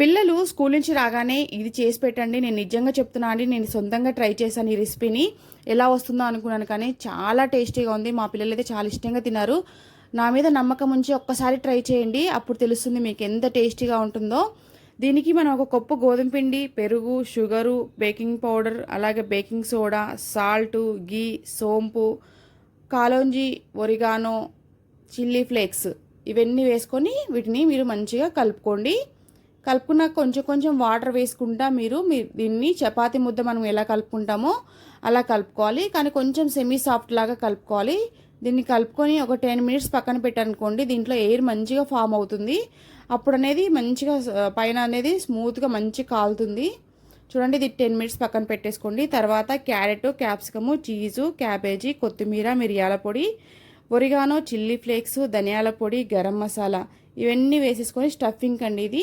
పిల్లలు స్కూల్ నుంచి రాగానే ఇది చేసి పెట్టండి నేను నిజంగా చెప్తున్నా అండి నేను సొంతంగా ట్రై చేశాను ఈ రెసిపీని. ఎలా వస్తుందో అనుకున్నాను కానీ చాలా టేస్టీగా ఉంది. మా పిల్లలు అయితే చాలా ఇష్టంగా తిన్నారు. నా మీద నమ్మకం ఉంచి ఒక్కసారి ట్రై చేయండి. అప్పుడు తెలుస్తుంది మీకు ఎంత టేస్టీగా ఉంటుందో. దీనికి మనం ఒక కప్పు గోధుమ పిండి పెరుగు షుగరు బేకింగ్ పౌడర్ అలాగే బేకింగ్ సోడా సాల్ట్ గీ సోంపు కాలోంజి ఒరిగానో చిల్లీ ఫ్లేక్స్ ఇవన్నీ వేసుకొని వీటిని మీరు మంచిగా కలుపుకోండి. కలుపుకున్న కొంచెం కొంచెం వాటర్ వేసుకుంటా మీరు మీరు దీన్ని చపాతి ముద్ద మనం ఎలా కలుపుకుంటామో అలా కలుపుకోవాలి. కానీ కొంచెం సెమీ సాఫ్ట్ లాగా కలుపుకోవాలి. దీన్ని కలుపుకొని ఒక టెన్ మినిట్స్ పక్కన పెట్టనుకోండి. దీంట్లో ఎయిర్ మంచిగా ఫామ్ అవుతుంది. అప్పుడు అనేది మంచిగా పైన అనేది స్మూత్గా మంచి కాలుతుంది. చూడండి ఇది టెన్ మినిట్స్ పక్కన పెట్టేసుకోండి. తర్వాత క్యారెట్ క్యాప్సికము చీజు క్యాబేజీ కొత్తిమీర మిరియాల పొడి ఒరిగానో చిల్లీ ఫ్లేక్స్ ధనియాల పొడి గరం మసాలా ఇవన్నీ వేసేసుకొని స్టఫింగ్ అండి ఇది.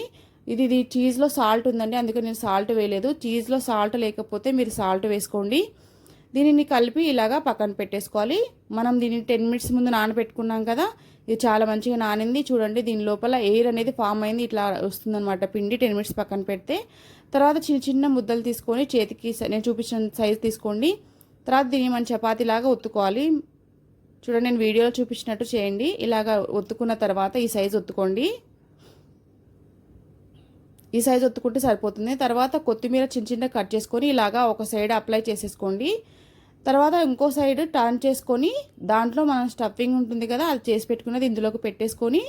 ఇది ఇది చీజ్లో సాల్ట్ ఉందండి. అందుకే నేను సాల్ట్ వేయలేదు. చీజ్లో సాల్ట్ లేకపోతే మీరు సాల్ట్ వేసుకోండి. దీనిని కలిపి ఇలాగా పక్కన పెట్టేసుకోవాలి. మనం దీనిని టెన్ మినిట్స్ ముందు నానబెట్టుకున్నాం కదా ఇది చాలా మంచిగా నానింది. చూడండి దీని లోపల ఎయిర్ అనేది ఫామ్ అయింది. ఇట్లా వస్తుందన్నమాట పిండి టెన్ మినిట్స్ పక్కన పెడితే. తర్వాత చిన్న చిన్న ముద్దలు తీసుకొని చేతికి స- నేను చూపించిన సైజ్ తీసుకోండి. తర్వాత దీన్ని మనం చపాతీలాగా ఒత్తుకోవాలి. చూడండి నేను వీడియోలో చూపించినట్టు చేయండి. ఇలాగా ఒత్తుకున్న తర్వాత ఈ సైజ్ ఒత్తుకోండి. ఈ సైజ్ ఒత్తుకుంటే సరిపోతుంది. తర్వాత కొత్తిమీర చిన్న చిన్న కట్ చేసుకొని ఇలాగా ఒక సైడ్ అప్లై చేసేసుకోండి. తర్వాత ఇంకో సైడ్ టర్న్ చేసుకొని దాంట్లో మనం స్టఫింగ్ ఉంటుంది కదా అది చేసి పెట్టుకున్నది ఇందులోకి పెట్టేసుకొని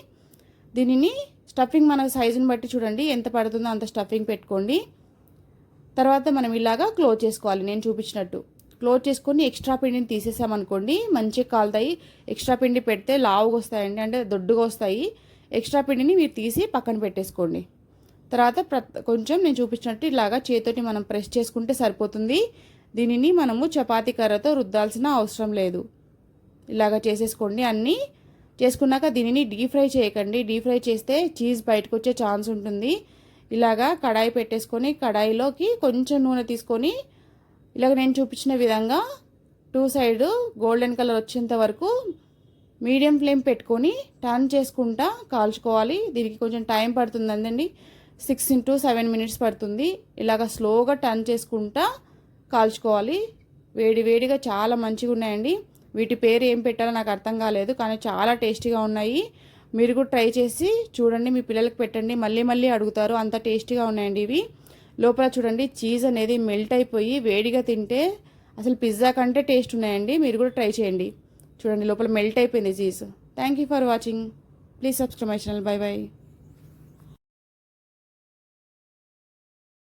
దీనిని స్టఫింగ్ మన సైజుని బట్టి చూడండి ఎంత పడుతుందో అంత స్టఫింగ్ పెట్టుకోండి. తర్వాత మనం ఇలాగా క్లోజ్ చేసుకోవాలి నేను చూపించినట్టు. క్లోజ్ చేసుకొని ఎక్స్ట్రా పిండిని తీసేసామనుకోండి మంచిగా కాలుతాయి. ఎక్స్ట్రా పిండి పెడితే లావుగా వస్తాయండి అంటే దొడ్డుగా వస్తాయి. ఎక్స్ట్రా పిండిని మీరు తీసి పక్కన పెట్టేసుకోండి. తర్వాత కొంచెం నేను చూపించినట్టు ఇలాగా చేతితోటి మనం ప్రెస్ చేసుకుంటే సరిపోతుంది. దీనిని మనము చపాతీ కర్రతో రుద్దాల్సిన అవసరం లేదు. ఇలాగా చేసేసుకోండి అన్నీ. చేసుకున్నాక దీనిని డీప్ ఫ్రై చేయకండి. డీప్ ఫ్రై చేస్తే చీజ్ బయటకు వచ్చే ఛాన్స్ ఉంటుంది. ఇలాగా కడాయి పెట్టేసుకొని కడాయిలోకి కొంచెం నూనె తీసుకొని ఇలాగ నేను చూపించిన విధంగా టూ సైడ్ గోల్డెన్ కలర్ వచ్చేంత వరకు మీడియం ఫ్లేమ్ పెట్టుకొని టర్న్ చేసుకుంటా కాల్చుకోవాలి. దీనికి కొంచెం టైం పడుతుంది అందండి సిక్స్ ఇంటూ సెవెన్ మినిట్స్ పడుతుంది. ఇలాగ స్లోగా టర్న్ చేసుకుంటా కాల్చుకోవాలి. వేడి వేడిగా చాలా మంచిగా ఉన్నాయండి. వీటి పేరు ఏం పెట్టాలో నాకు అర్థం కాలేదు కానీ చాలా టేస్టీగా ఉన్నాయి. మీరు కూడా ట్రై చేసి చూడండి మీ పిల్లలకి పెట్టండి. మళ్ళీ మళ్ళీ అడుగుతారు అంత టేస్టీగా ఉన్నాయండి ఇవి. లోపల చూడండి చీజ్ అనేది మెల్ట్ అయిపోయి వేడిగా తింటే అసలు పిజ్జా కంటే టేస్ట్ ఉన్నాయండి. మీరు కూడా ట్రై చేయండి. చూడండి లోపల మెల్ట్ అయిపోయింది cheese. Thank you for watching. Please subscribe my channel. Bye bye.